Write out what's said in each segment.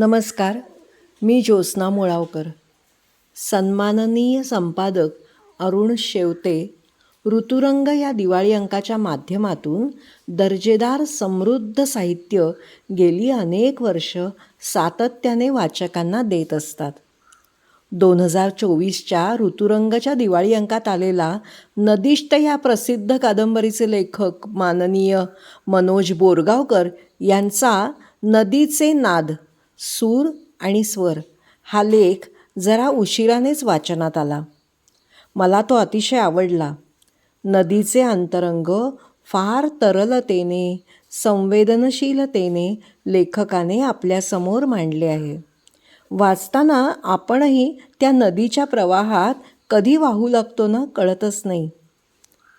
नमस्कार मी ज्योत्स्ना मुळावकर. सन्माननीय संपादक अरुण शेवते ऋतुरंग या दिवाळी अंकाच्या माध्यमातून दर्जेदार समृद्ध साहित्य गेली अनेक वर्ष सातत्याने वाचकांना देत असतात. दोन हजार चोवीसच्या ऋतुरंगच्या दिवाळी अंकात आलेला नदिष्ट या प्रसिद्ध कादंबरीचे लेखक माननीय मनोज बोरगावकर यांचा नदीचे नाद सूर आणि स्वर हा लेख जरा उशिरानेच वाचनात आला. मला तो अतिशय आवडला. नदीचे अंतरंग फार तरलतेने संवेदनशीलतेने लेखकाने आपल्यासमोर मांडले आहे. वाचताना आपणही त्या नदीच्या प्रवाहात कधी वाहू लागतो ना कळतच नाही.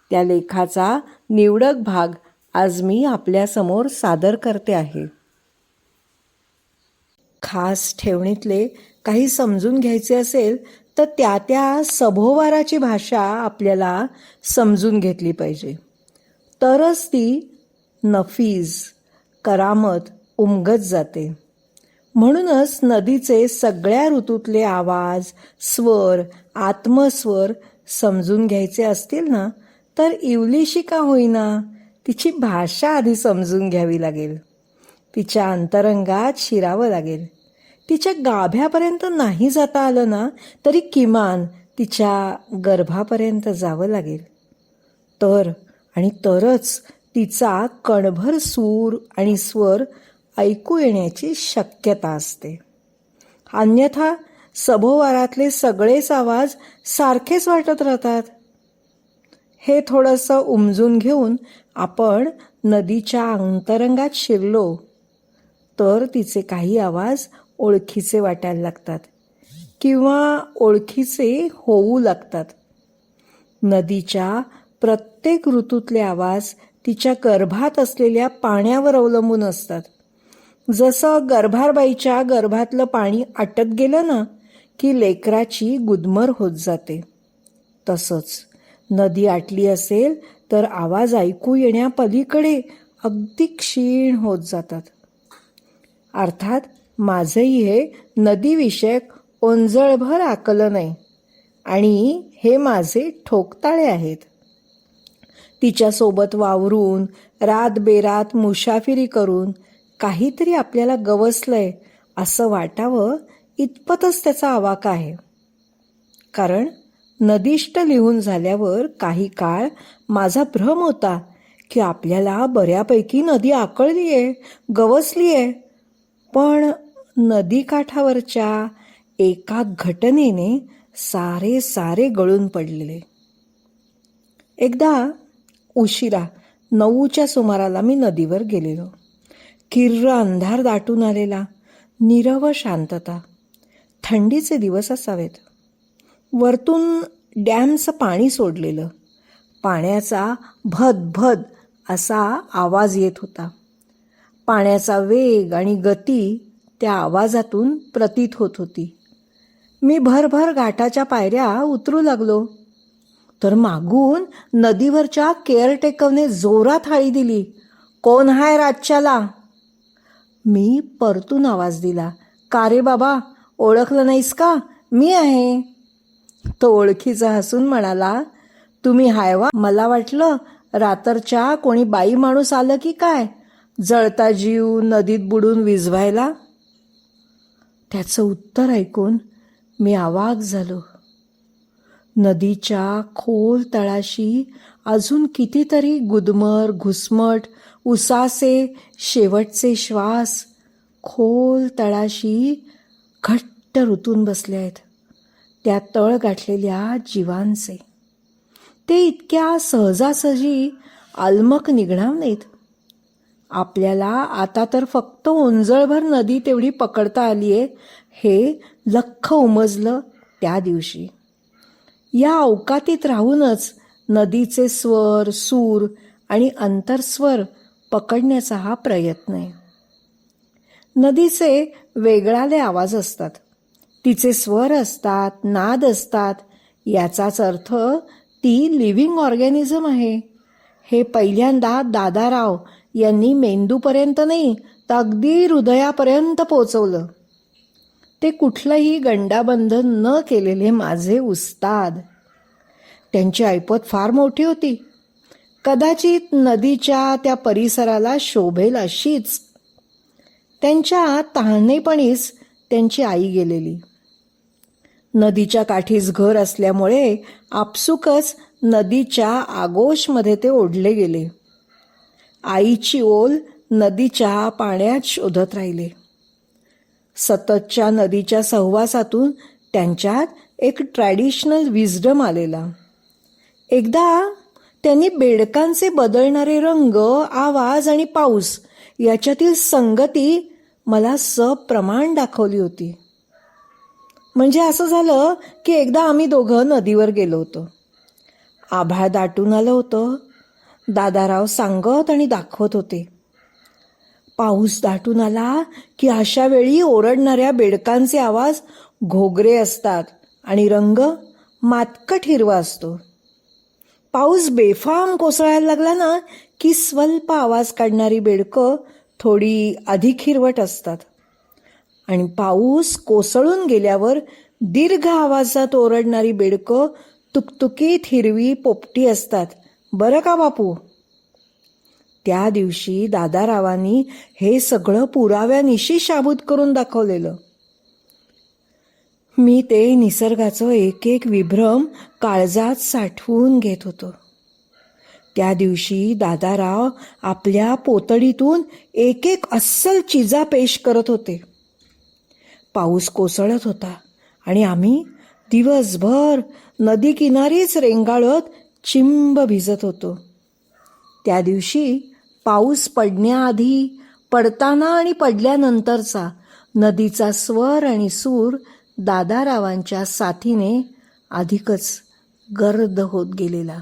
त्या लेखाचा निवडक भाग आज मी आपल्यासमोर सादर करते आहे. खास ठेवणीतले काही समजून घ्यायचे असेल तर त्या त्या सभोवाराची भाषा आपल्याला समजून घेतली पाहिजे. तरच ती नफीज करामत उमगत जाते. म्हणूनच नदीचे सगळ्या ऋतूतले आवाज स्वर आत्मस्वर समजून घ्यायचे असतील ना तर इवलीशी का होईना तिची भाषा आधी समजून घ्यावी लागेल. तिच्या अंतरंगात शिरावं लागेल. तिच्या गाभ्यापर्यंत नाही जाता आलं ना तरी किमान तिच्या गर्भापर्यंत जावं लागेल. तर आणि तरच तिचा कणभर सूर आणि स्वर ऐकू येण्याची शक्यता असते. अन्यथा सभोवारातले सगळेच आवाज सारखेच वाटत राहतात. हे थोडंसं उमजून घेऊन आपण नदीच्या अंतरंगात शिरलो. तर तिचे काही आवाज ओळखीचे वाटायला लागतात किंवा ओळखीचे होऊ लागतात. नदीच्या प्रत्येक ऋतूतले आवाज तिच्या गर्भात असलेल्या पाण्यावर अवलंबून असतात. जसं गर्भारबाईच्या गर्भातलं पाणी आटत गेलं ना की लेकराची गुदमर होत जाते. तसंच नदी आटली असेल तर आवाज ऐकू येण्यापलीकडे अगदी क्षीण होत जातात. अर्थात माझंही हे नदीविषयक ओंजळभर आकलन आहे आणि हे माझे ठोकताळे आहेत. तिच्यासोबत वावरून रात बेरात मुसाफिरी करून काहीतरी आपल्याला गवसलंय असं वाटावं इतपतच त्याचा आवाका आहे. कारण नदिष्ट लिहून झाल्यावर काही काळ माझा भ्रम होता की आपल्याला बऱ्यापैकी नदी आकळली आहे गवसली आहे पण नदीकाठावरच्या एका घटनेने सारे सारे गळून पडलेले. एकदा उशिरा नऊच्या सुमाराला मी नदीवर गेलेलो. किर्र अंधार दाटून आलेला निरव शांतता. थंडीचे दिवस असावेत. वरतून डॅमचं पाणी सोडलेलं. पाण्याचा भद भद असा आवाज येत होता. पाण्याचा वेग आणि गती त्या आवाजातून प्रतीत होत होती. मी भरभर घाटाच्या पायऱ्या उतरू लागलो. तर मागून नदीवरच्या केअरटेकरने जोरात हाळी दिली. कोण हाय राजच्याला? मी परतून आवाज दिला. का रे बाबा ओळखलं नाहीस का? मी आहे. तो ओळखीचा हसून म्हणाला तुम्ही हाय वा मला वाटलं रातरच्या कोणी बाई माणूस आलं की काय? जळता जीव नदीत बुडून विझवायला त्याचं उत्तर ऐकून मी आवाक झालो. नदीच्या खोल तळाशी अजून कितीतरी गुदमर घुसमट उसासे शेवटचे श्वास खोल तळाशी घट्ट ऋतून बसले आहेत. त्या तळ गाठलेल्या जीवांचे. ते इतक्या सहजासहजी आलमक निघणार नाहीत आपल्याला आता तर फक्त ओंजळभर नदी तेवढी पकडता आली आहे. हे लख उमजलं त्या दिवशी. या अवकातीत राहूनच नदीचे स्वर सूर आणि अंतरस्वर पकडण्याचा हा प्रयत्न आहे. नदीचे वेगळाले आवाज असतात. तिचे स्वर असतात नाद असतात. याचाच अर्थ ती लिव्हिंग ऑर्गॅनिझम आहे. हे पहिल्यांदा दादाराव यांनी मेंदूपर्यंत नाही तर अगदी हृदयापर्यंत पोचवलं. ते कुठलंही गंडाबंध न केलेले माझे उस्ताद. त्यांची ऐपत फार मोठी होती. कदाचित नदीच्या त्या परिसराला शोभेल अशीच. त्यांच्या तहानेपणीच त्यांची आई गेलेली. नदीच्या काठीच घर असल्यामुळे आपसुकच नदीच्या आगोशमध्ये ते ओढले गेले. आईची ओल नदीच्या पाण्यात शोधत राहिले. सततच्या नदीच्या सहवासातून त्यांच्यात एक ट्रॅडिशनल विजडम आलेला. एकदा त्यांनी बेडकांचे बदलणारे रंग आवाज आणि पाऊस याच्यातील संगती मला सप्रमाण दाखवली होती. म्हणजे असं झालं की एकदा आम्ही दोघं नदीवर गेलो होतो. आभाळ दाटून आलं होतं. दादाराव सांगत आणि दाखवत होते. पाऊस दाटून आला की अशा वेळी ओरडणाऱ्या बेडकांचे आवाज घोगरे असतात आणि रंग मातकट हिरवा असतो. पाऊस बेफाम कोसळायला लागला ना की स्वल्प आवाज काढणारी बेडकं थोडी अधिक हिरवट असतात. आणि पाऊस कोसळून गेल्यावर दीर्घ आवाजात ओरडणारी बेडकं तुकतुकीत हिरवी पोपटी असतात. बरं का बापू? त्या दिवशी दादारावांनी हे सगळं पुराव्यानिशी शाबूत करून दाखवलेलं. मी ते निसर्गाचं एक एक विभ्रम काळजात साठवून घेत होतो. त्या दिवशी दादाराव आपल्या पोतडीतून एक एक अस्सल चिजा पेश करत होते. पाऊस कोसळत होता आणि आम्ही दिवसभर नदी किनारीच रेंगाळत चिंब भिजत होतो. त्या दिवशी पाऊस पडण्याआधी पडताना आणि पडल्यानंतरचा नदीचा स्वर आणि सूर दादारावांच्या साथीने अधिकच गर्द होत गेलेला.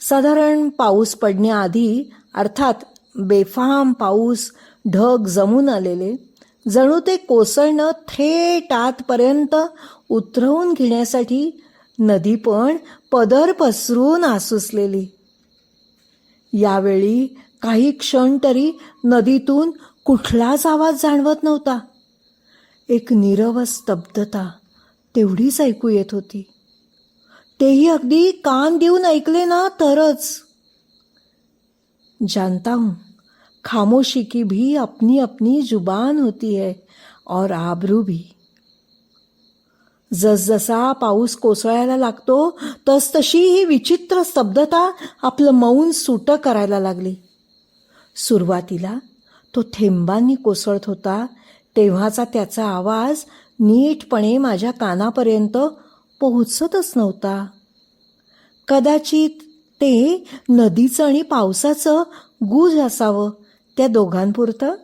साधारण पाऊस पडण्याआधी अर्थात बेफाम पाऊस ढग जमून आलेले जणू ते कोसळणं थेट आतपर्यंत उतरवून घेण्यासाठी नदी पण पदर पसरून आसुसलेली. यावेळी काही क्षण तरी नदीतून कुठलाच आवाज जाणवत नव्हता. एक नीरव स्तब्धता तेवढीच ऐकू येत होती. तेही अगदी कान देऊन ऐकले ना तरच. जानता हूं खामोशी की भी अपनी अपनी जुबान होती है और आबरू भी. जसजसा पाऊस कोसळायला लागतो तसतशी ही विचित्र स्तब्धता आपलं मौन सुटं करायला लागली. सुरुवातीला तो थेंबांनी कोसळत होता तेव्हाचा त्याचा आवाज नीटपणे माझ्या कानापर्यंत पोहोचतच नव्हता. कदाचित ते नदीचं आणि पावसाचं गुज असावं त्या दोघांपुरतं.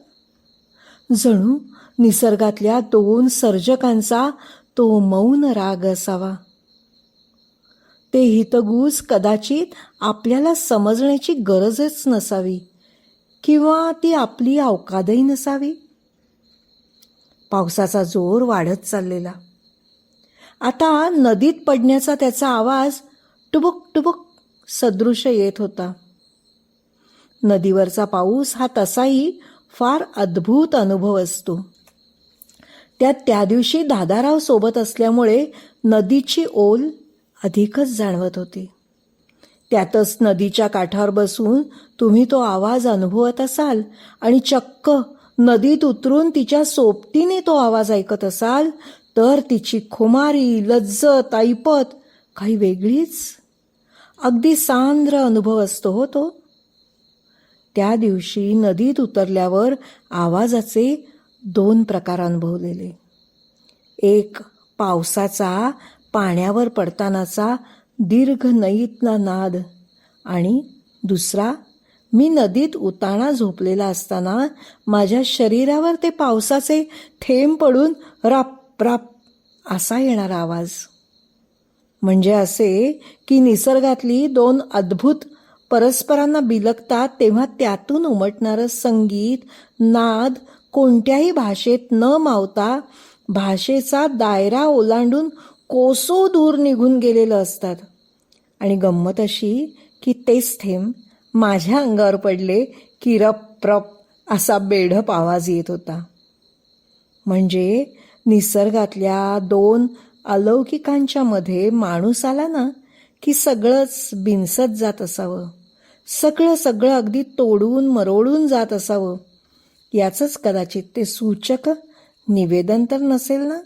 जणू निसर्गातल्या दोन सर्जकांचा तो मौन राग असावा. ते हितगुज कदाचित आपल्याला समजण्याची गरजच नसावी किंवा ती आपली अवकादही नसावी. पावसाचा जोर वाढत चाललेला. आता नदीत पडण्याचा त्याचा आवाज टुबुक टुबुक सदृश येत होता. नदीवरचा पाऊस हा तसाही फार अद्भुत अनुभव असतो. त्यात त्या दिवशी दादाराव सोबत असल्यामुळे नदीची ओल अधिकच जाणवत होती. त्यातच नदीच्या काठावर बसून तुम्ही तो आवाज अनुभवत असाल आणि चक्क नदीत उतरून तिच्या सोबतीने तो आवाज ऐकत असाल तर तिची खुमारी लज्जत ऐपत काही वेगळीच अगदी सांद्र अनुभव असतो हो तो. त्या दिवशी नदीत उतरल्यावर आवाजाचे दोन प्रकार अनुभवलेले. एक पावसाचा पाण्यावर पडतानाचा दीर्घ नईतला नाद. आणि दुसरा मी नदीत उताणा झोपलेला असताना माझ्या शरीरावर ते पावसाचे थेंब पडून राप राप असा येणारा आवाज. म्हणजे असे की निसर्गातली दोन अद्भुत परस्परांना बिलकतात तेव्हा त्यातून उमटणारं संगीत नाद कोणत्याही भाषेत न मावता भाषेचा दायरा ओलांडून कोसो दूर निघून गेलेलं असतात. आणि गंमत अशी की तेच थेंब माझ्या अंगावर पडले की रप रप असा बेढप आवाज येत होता. म्हणजे निसर्गातल्या दोन अलौकिकांच्या मध्ये माणूस आला ना की सगळंच बिनसत जात असावं. सगळं सगळं अगदी तोडून मरोडून जात असावं. याचंच कदाचित ते सूचक निवेदन तर नसेल ना?